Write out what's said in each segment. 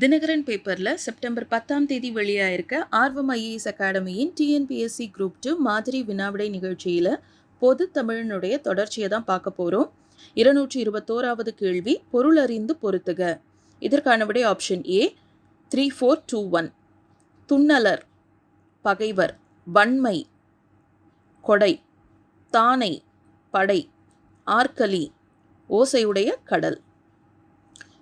தினகரன் பேப்பரில் செப்டம்பர் பத்தாம் தேதி வெளியாயிருக்க ஆர்வம் ஐஏஎஸ் அகாடமியின் டிஎன்பிஎஸ்சி குரூப் டூ மாதிரி வினாவிடை நிகழ்ச்சியில் பொது தமிழனுடைய தொடர்ச்சியை தான் பார்க்க போகிறோம் இருநூற்றி இருபத்தோராவது கேள்வி பொருள் அறிந்து பொருத்துக. இதற்கான விடை option A three four two one துண்ணலர் பகைவர் வன்மை கொடை தானை படை ஆர்கலி ஓசையுடைய கடல்.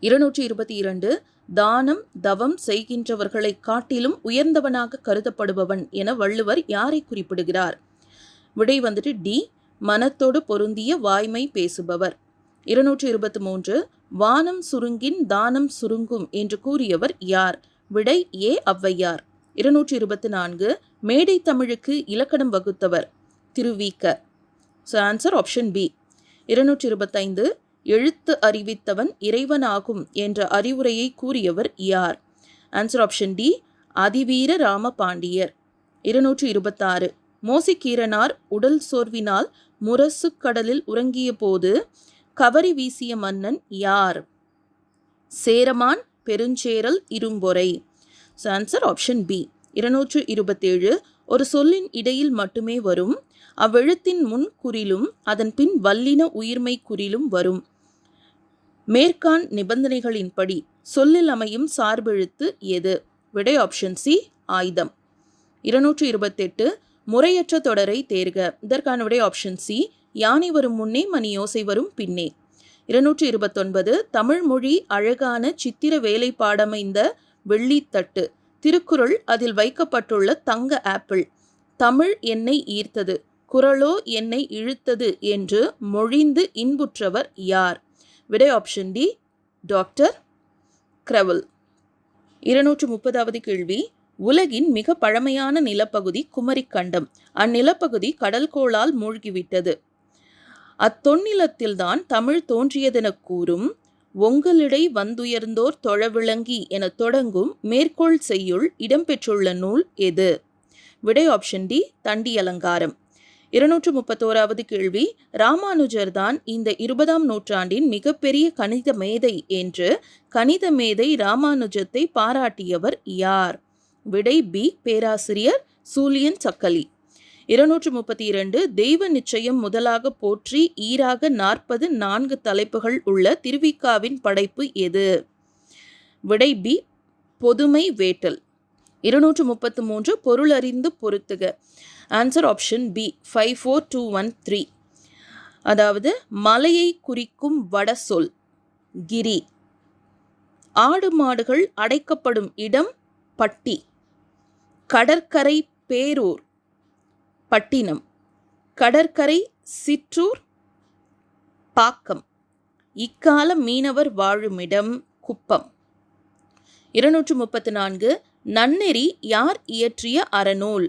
இருநூற்றி இருபத்தி இரண்டு தானம் தவம் செய்கின்றவர்களைக் காட்டிலும் உயர்ந்தவனாக கருதப்படுபவன் என வள்ளுவர் யாரை குறிப்பிடுகிறார்? விடை வந்துட்டு டி மனத்தோடு பொருந்திய வாய்மை பேசுபவர். இருநூற்றி இருபத்தி மூன்று வானம் சுருங்கின் தானம் சுருங்கும் என்று கூறியவர் யார்? விடை ஏ ஔவையார். இருநூற்றி இருபத்தி நான்கு மேடை தமிழுக்கு இலக்கணம் வகுத்தவர் Thiruvika so answer option B இருநூற்றி இருபத்தைந்து எழுத்து அறிவித்தவன் இறைவனாகும் என்ற அறிவுரையை கூறியவர் யார்? Answer option D Athiveera Ramapandiyar. இருநூற்றி இருபத்தாறு மோசிக்கீரனார் உடல் சோர்வினால் முரசு கடலில் உறங்கிய போது கவரி வீசிய மன்னன் யார்? Cheraman Perunjeral Irumporai. So answer option B இருநூற்று இருபத்தேழு ஒரு சொல்லின் இடையில் மட்டுமே வரும். அவ்வெழுத்தின் முன் குறிலும் அதன் பின் வல்லின உயிர்மை குறிலும் வரும். மேற்கான் நிபந்தனைகளின்படி சொல்லில் அமையும் சார்பெழுத்து எது? விடை ஆப்ஷன் சி ஆயுதம். இருநூற்றி இருபத்தெட்டு முறையற்ற தொடரை தேர்க. இதற்கான விடை ஆப்ஷன் சி யானை வரும் முன்னே மணி யோசை வரும் பின்னே. இருநூற்றி இருபத்தொன்பது தமிழ் மொழி அழகான சித்திர வேலைப்பாடமைந்த வெள்ளித்தட்டு. திருக்குறள் அதில் வைக்கப்பட்டுள்ள தங்க ஆப்பிள் தமிழ் என்னை ஈர்த்தது குரலோ என்னை இழுத்தது என்று மொழிந்து இன்புற்றவர் யார்? விடை ஆப்ஷன் டி டாக்டர் கிரவல் இருநூற்று முப்பதாவது கேள்வி. உலகின் மிக பழமையான நிலப்பகுதி குமரிக்கண்டம். அந்நிலப்பகுதி கடல்கோளால் மூழ்கிவிட்டது. அத்தொன்னிலத்தில்தான் தமிழ் தோன்றியதெனக் கூறும் ஒங்களிடை வந்துயர்ந்தோர் தொழவிளங்கி எனத் தொடங்கும் மேற்கோள் செய்யுள் இடம்பெற்றுள்ள நூல் எது? விடை ஆப்ஷன் டி தண்டி அலங்காரம் இருநூற்று முப்பத்தோராவது கேள்வி ராமானுஜர் தான் இந்த இருபதாம் நூற்றாண்டின் மிகப்பெரிய கணித மேதை என்று கணித மேதை ராமானுஜத்தை பாராட்டியவர் யார்? விடை பி பேராசிரியர் சூலியன் சக்கலி. இருநூற்று முப்பத்தி இரண்டு தெய்வ நிச்சயம் முதலாக போற்றி ஈராக நாற்பது நான்கு தலைப்புகள் உள்ள திருவிக்காவின் படைப்பு எது? விடை பி பொதுமை வேட்டல். இருநூற்று முப்பத்து மூன்று பொருளறிந்து பொருத்துக. Answer option B five four two one three அதாவது மலையை குறிக்கும் வட சொல் கிரி. ஆடு மாடுகள் அடைக்கப்படும் இடம் பட்டி. கடற்கரை பேரூர் பட்டினம். கடற்கரை சிற்றூர் பாக்கம். இக்கால மீனவர் வாழுமிடம் குப்பம். இருநூற்று முப்பத்து நான்கு நன்னெறி யார் இயற்றிய அறநூல்?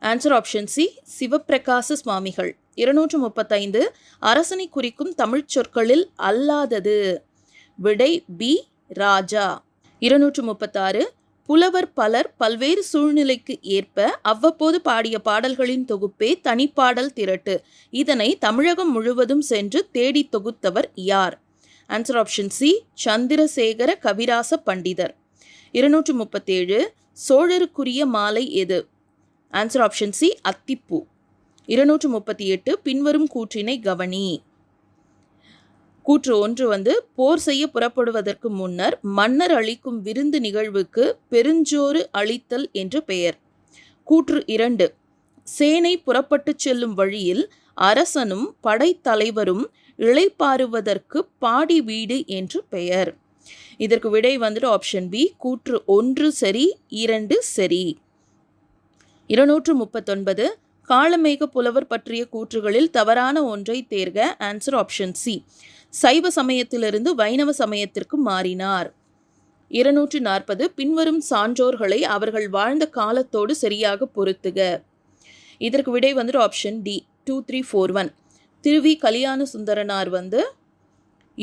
Answer option C Sivaprakasa Swamigal. இருநூற்று முப்பத்தைந்து அரசனை குறிக்கும் தமிழ்ச் சொற்களில் அல்லாதது. விடை பி ராஜா. இருநூற்று முப்பத்தாறு புலவர் பலர் பல்வேறு சூழ்நிலைக்கு ஏற்ப அவ்வப்போது பாடிய பாடல்களின் தொகுப்பே தனிப்பாடல் திரட்டு. இதனை தமிழகம் முழுவதும் சென்று தேடி தொகுத்தவர் யார்? Answer option C Chandrasekhara Kavirasa Pandithar. இருநூற்று முப்பத்தேழு சோழருக்குரிய மாலை எது? ஆன்சர் ஆப்ஷன் சி அத்திப்பூ. இருநூற்று முப்பத்தி எட்டு பின்வரும் கூற்றினை கவனி. கூற்று ஒன்று வந்து போர் செய்ய புறப்படுவதற்கு முன்னர் மன்னர் அளிக்கும் விருந்து நிகழ்வுக்கு பெருஞ்சோறு அளித்தல் என்று பெயர். கூற்று இரண்டு சேனை புறப்பட்டுச் செல்லும் வழியில் அரசனும் படைத்தலைவரும் இளைப்பாறுவதற்கு பாடி வீடு என்று பெயர். இதற்கு விடை வந்துட்டு ஆப்ஷன் பி கூற்று ஒன்று சரி இரண்டு சரி. இருநூற்று முப்பத்தொன்பது காளமேக புலவர் பற்றிய கூற்றுகளில் தவறான ஒன்றை தேர்க ஆன்சர் ஆப்ஷன் சி சைவ சமயத்திலிருந்து வைணவ சமயத்திற்கு மாறினார். இருநூற்று நாற்பது பின்வரும் சான்றோர்களை அவர்கள் வாழ்ந்த காலத்தோடு சரியாக பொருத்துக. இதற்கு விடை வந்துட்டு option D two three four one Thiruvi Kalyana Sundaranar வந்து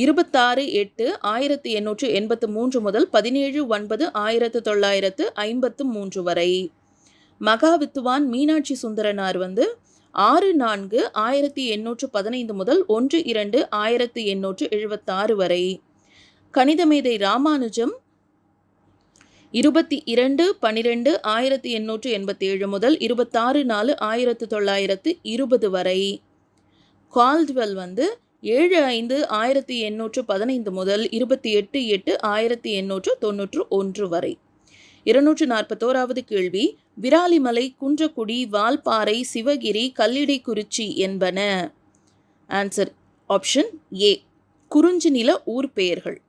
இருபத்தாறு எட்டு ஆயிரத்தி எண்ணூற்று எண்பத்து மூன்று முதல் பதினேழு ஒன்பது ஆயிரத்து தொள்ளாயிரத்து ஐம்பத்து மூன்று வரை. மகாவித்துவான் மீனாட்சி சுந்தரனார் வந்து ஆறு நான்கு ஆயிரத்தி எண்ணூற்று பதினைந்து முதல் ஒன்று இரண்டு ஆயிரத்தி எண்ணூற்று எழுபத்தாறு வரை. கணிதமேதை ராமானுஜம் இருபத்தி இரண்டு பன்னிரெண்டு ஆயிரத்தி எண்ணூற்று எண்பத்தி ஏழு முதல் இருபத்தாறு நாலு ஆயிரத்து தொள்ளாயிரத்து இருபது வரை. கால்ட்வெல் வந்து ஏழு ஐந்து ஆயிரத்தி எண்ணூற்று பதினைந்து முதல் இருபத்தி எட்டு எட்டு ஆயிரத்தி எண்ணூற்று தொன்னூற்று ஒன்று வரை. இருநூற்று நாற்பத்தோராவது கேள்வி விராலிமலை குன்றக்குடி வால்பாறை சிவகிரி கல்லிடைக்குறிச்சி என்பன. ஆன்சர் ஆப்ஷன் ஏ குறிஞ்சி நில ஊர் பெயர்கள்.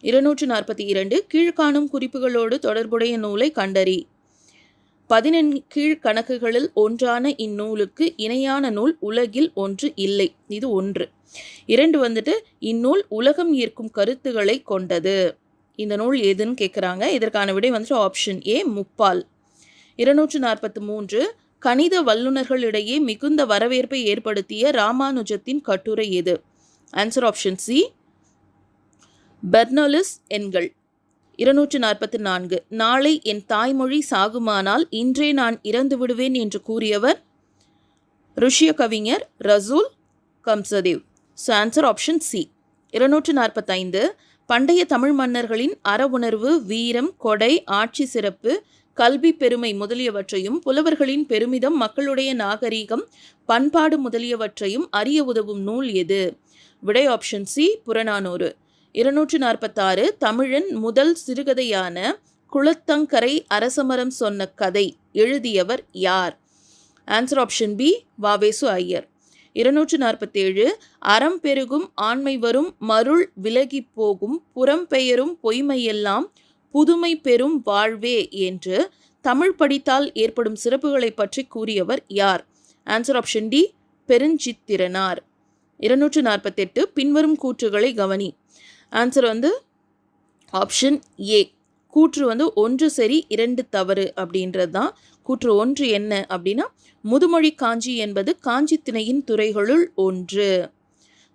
இருநூற்று நாற்பத்தி இரண்டு கீழ்காணும் குறிப்புகளோடு தொடர்புடைய நூலை கண்டறி. பதினெண் கீழ் கணக்குகளில் ஒன்றான இந்நூலுக்கு இணையான நூல் உலகில் ஒன்று இல்லை. இது ஒன்று. இரண்டு வந்துட்டு இந்நூல் உலகம் ஈர்க்கும் கருத்துக்களை கொண்டது. இந்த நூல் எதுன்னு கேட்குறாங்க இதற்கான விடை வந்துட்டு ஆப்ஷன் ஏ முப்பால். இருநூற்று நாற்பத்தி மூன்று கணித வல்லுநர்களிடையே மிகுந்த வரவேற்பை ஏற்படுத்திய ராமானுஜத்தின் கட்டுரை எது? ஆன்சர் ஆப்ஷன் சி பெர்னலிஸ் எண்கள். இருநூற்று நாற்பத்தி நான்கு. நாளை என் தாய்மொழி சாகுமானால் இன்றே நான் இறந்து விடுவேன் என்று கூறியவர் ருஷ்ய கவிஞர் Rasul Gamzatov. So answer option C இருநூற்று நாற்பத்தைந்து. பண்டைய தமிழ் மன்னர்களின் அறவுணர்வு வீரம் கொடை ஆட்சி சிறப்பு கல்வி பெருமை முதலியவற்றையும் புலவர்களின் பெருமிதம் மக்களுடைய நாகரீகம் பண்பாடு முதலியவற்றையும் அறிய உதவும் நூல் எது? விடை ஆப்ஷன் சி புறநானூறு. இருநூற்றி நாற்பத்தாறு தமிழன் முதல் சிறுகதையான குளத்தங்கரை அரசமரம் சொன்ன கதை எழுதியவர் யார்? Answer option B Va Ve Su Aiyar. இருநூற்று நாற்பத்தேழு அறம் பெருகும் ஆண்மை வரும் மருள் விலகி போகும் புறம் பெயரும் பொய்மையெல்லாம் புதுமை பெறும் வாழ்வே என்று தமிழ் படித்தால் ஏற்படும் சிறப்புகளை பற்றி கூறியவர் யார்? Answer option D Perunchithiranar. இருநூற்று நாற்பத்தெட்டு பின்வரும் கூற்றுகளை கவனி. ஆன்சர் வந்து ஆப்ஷன் ஏ கூற்று வந்து ஒன்று சரி இரண்டு தவறு அப்படின்றது தான். கூற்று ஒன்று என்ன அப்படின்னா முதுமொழி காஞ்சி என்பது காஞ்சி திணையின் துறைகளுள் ஒன்று.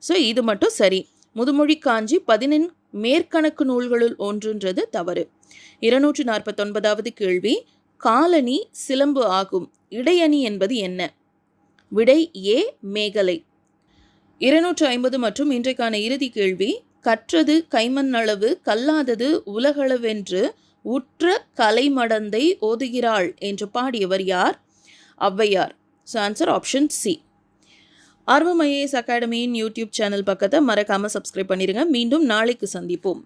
ஸோ இது மட்டும் சரி. முதுமொழி காஞ்சி பதினெண் மேற்கணக்கு நூல்களுள் ஒன்றுன்றது தவறு. இருநூற்று நாற்பத்தொன்பதாவது கேள்வி காலனி சிலம்பு ஆகும். இடையணி என்பது என்ன? விடை ஏ மேகலை. இருநூற்று ஐம்பது மற்றும் இன்றைக்கான இறுதி கேள்வி கற்றது கைமண் அளவு கல்லாதது உலகளவென்று உற்ற கலைமடந்தை ஓதுகிறாள் என்று பாடியவர் யார்? Avvaiyar. So answer option C Aarvam IAS அகாடமியின் YouTube channel பக்கத்தை மறக்காமல் சப்ஸ்கிரைப் பண்ணிடுங்க மீண்டும் நாளைக்கு சந்திப்போம்.